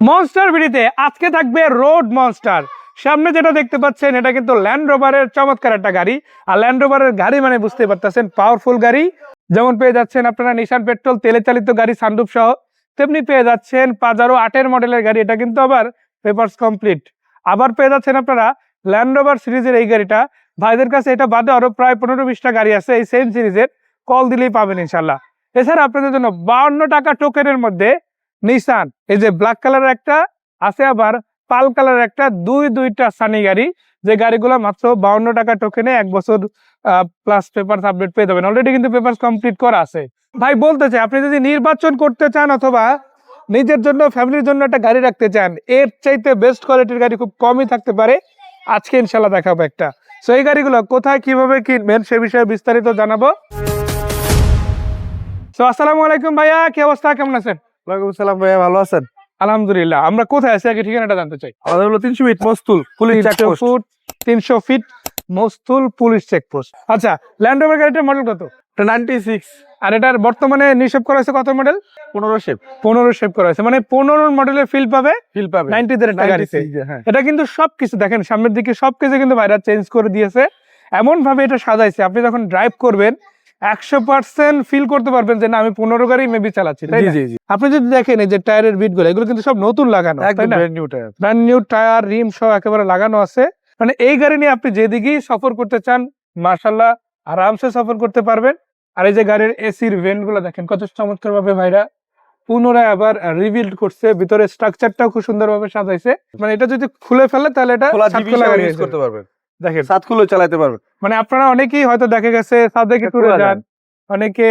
Monster ভিডিতে আজকে থাকবে road monster সামনে যেটা দেখতে পাচ্ছেন, এটা কিন্তু ল্যান্ড রোভারের চমৎকার একটা গাড়ি। আর ল্যান্ড রোভারের গাড়ি মানে বুঝতে পারতেছেন পাওয়ারফুল গাড়ি। যেমন পেয়ে যাচ্ছেন আপনারা নিশান পেট্রোল তেলে চালিত গাড়ি সানরুফ সহ। তেমনি পেয়ে যাচ্ছেন পাজারো আটের মডেলের গাড়ি, এটা কিন্তু আবার পেপারস কমপ্লিট আবার পেয়ে যাচ্ছেন আপনারা ল্যান্ড রোভার সিরিজের এই গাড়িটা। ভাইদের কাছে এটা বাদে আরও প্রায় পনেরো বিশটা গাড়ি আছে, এই সেম সিরিজের। কল দিলেই পাবেন ইনশাল্লাহ এছাড়া আপনাদের জন্য বাউন্ন টাকা টোকেনের মধ্যে নিসান এই যে ব্ল্যাক কালারের একটা, আছে আবার পাল কালারের একটা, দুই দুইটা সানি গাড়ি, যে গাড়িগুলো মাত্র বাউন্ন টাকা টোকেনে এক বছর প্লাস পেপার আপডেট পেয়ে যাবেন। অলরেডি কিন্তু পেপার কমপ্লিট করা আছে। ভাই বলতে চাই আপনি যদি নির্বাচন করতে চান অথবা নিজের জন্য ফ্যামিলির জন্য একটা গাড়ি রাখতে চান, এর চাইতে বেস্ট কোয়ালিটির গাড়ি খুব কমই থাকতে পারে। আজকে ইনশাল্লাহ দেখাবো একটা। সো এই গাড়িগুলো কোথায়, কীভাবে কিনবেন, সে বিষয়ে বিস্তারিত জানাব। তো আসসালামু আলাইকুম ভাইয়া, কি অবস্থা? কেমন আছেন? ওয়ালাইকুম সালাম ভাইয়া ভালো আছেন? আলহামদুলিল্লাহ আমরা কোথায় আছি? আগে ঠিকানাটা জানতে চাই। আমাদের হলো তিনশো ফিট মস্তুল পুলিশ ফুট তিনশো ফিট মস্তুল পুলিশ চেকপোস্ট আচ্ছা ল্যান্ড রোভার গাড়িটার মডেল কত? নাইনটি সিক্স আর এটার বর্তমানে নিষেপ করা হয়েছে কত মডেল পনেরো শেপ পনেরো শেপ করা হয়েছে। মানে পনেরো মডেলের ফিল পাবে? ফিল পাবে। নাইনটি একটা গাড়িতে। 96 হ্যাঁ। এটা কিন্তু সবকিছু দেখেন সামনের দিকে সবকিছু কিন্তু বাইরে চেঞ্জ করে দিয়েছে। এমন ভাবে এটা সাজাইছে। আপনি যখন ড্রাইভ করবেন একশো পার্সেন্ট ফিল করতে পারবেন যে না আমি পনেরো গাড়ি মেবি চালাচ্ছি তাই আপনি যদি দেখেন এই যে টায়ারের বিটগুলো এগুলো কিন্তু সব নতুন লাগানো brand new tyre brand new tyre rim সহ একেবারে লাগানো আছে। মানে এই গাড়ি নিয়ে আপনি যেদিকেই সফর করতে চান মার্শাল্লাহ আরামসে সফর করতে পারবেন। আর এই যে গাড়ির এসির ভেন্টগুলো দেখেন কত চমৎকার ভাবে ভাইরা পুনরায় আবার রিবিল্ড করছে ভিতরে স্ট্রাকচারটাও খুব সুন্দর ভাবে সাজাইছে। মানে এটা যদি খুলে ফেলে তাহলে এটা করতে পারবেন। দেখেন। সাত খুলে চালাতে পারবেন। মানে আপনারা অনেকেই হয়তো দেখা গেছে সাদেকে খোলা যান অনেকে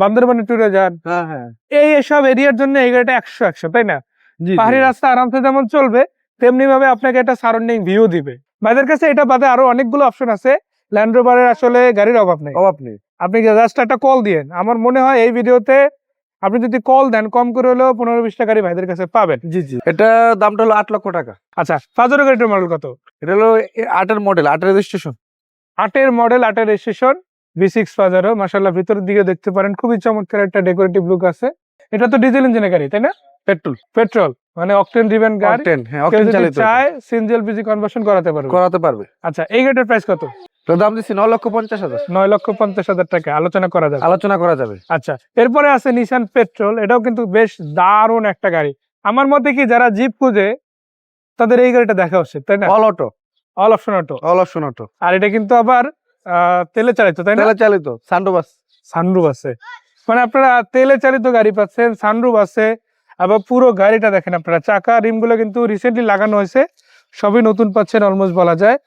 বান্দরবানে ট্যুরে যান। হ্যাঁ হ্যাঁ। এই এসব এরিয়ার জন্য এই গাড়িটা একশো একশো তাই না? পাহাড়ি রাস্তা আরামসে যেমন চলবে তেমনি ভাবে আপনাকে একটা সারাউন্ডিং ভিউ দিবে। ভাইদের কাছে এটা বাদে আরও অনেকগুলো অপশন আছে। ল্যান্ড রোভারের আসলে গাড়ির অভাব নেই। অভাব নেই। আপনি জাস্ট একটা কল দিয়েন আমার মনে হয় এই ভিডিওতে আপনি যদি কল দেন কম করে হলেও পনেরো বিশটা গাড়ি ভাইদের কাছে পাবেন। জি জি। এটা দামটা হলো আট লক্ষ টাকা। আচ্ছা ফাজর গাড়িটার মডেল কত? এটা হলো আটের মডেল আটের রেজিস্ট্রেশন আটের মডেল আটের রেজিস্ট্রেশন ভি সিক্স ফাজারও মাসাল্লাহ ভিতরের দিকে দেখতে পারেন। খুবই চমৎকার একটা ডেকোরেটিভ লুক আছে। এটা তো ডিজেল ইঞ্জিনের গাড়ি তাই না? পেট্রোল পেট্রোল মানে অকটেন ড্রিভেন গাড়ি। অকটেন হ্যাঁ অকটেন চালিত। চায় সিনজেল পিজি কনভার্সন করাতে পারবে। করাতে পারবে। আচ্ছা এই গাড়িটার প্রাইস কত? এটার দাম দিচ্ছি ন লক্ষ পঞ্চাশ হাজার। নয় লক্ষ পঞ্চাশ হাজার টাকা। আলোচনা করা যাবে। আলোচনা করা যাবে। আচ্ছা এরপরে আছে নিশান পেট্রোল এটাও কিন্তু বেশ দারুণ একটা গাড়ি। আমার মতে কি যারা জিপ খুঁজে তাদের এই গাড়িটা দেখা উচিত তাই না? All auto all option auto all option auto আর এটা কিন্তু আবার তেলে চালিত তাই না? তেলে চালিত সান্ডোবাস সানরুফ আছে। মানে আপনারা তেলে চালিত গাড়ি পাচ্ছেন সানরুফ আছে। আবার পুরো গাড়িটা দেখেন আপনারা চাকা রিমগুলো কিন্তু রিসেন্টলি লাগানো হয়েছে। সবই নতুন পাচ্ছেন অলমোস্ট বলা যায়।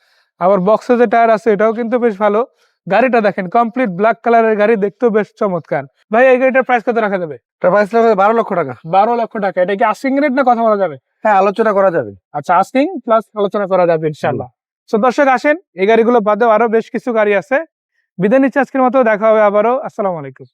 আবার বক্সে যে টায়ার আছে এটাও কিন্তু বেশ ভালো। গাড়িটা দেখেন কমপ্লিট ব্ল্যাক কালারের গাড়ি দেখতেও বেশ চমৎকার। ভাই এই গাড়িটার প্রাইস কত রাখা যাবে? প্রাইস বারো লক্ষ টাকা। বারো লক্ষ টাকা। এটা কি আস্কিং রেট না কথা বলা যাবে? হ্যাঁ আলোচনা করা যাবে। আচ্ছা আস্কিং প্লাস আলোচনা করা যাবে ইনশাল্লাহ তো দর্শক আসেন এই গাড়িগুলো বাদেও আরও বেশ কিছু গাড়ি আছে। বিদায় নিচ্ছে আজকের মতো দেখা হবে আবারও। আসসালামু আলাইকুম।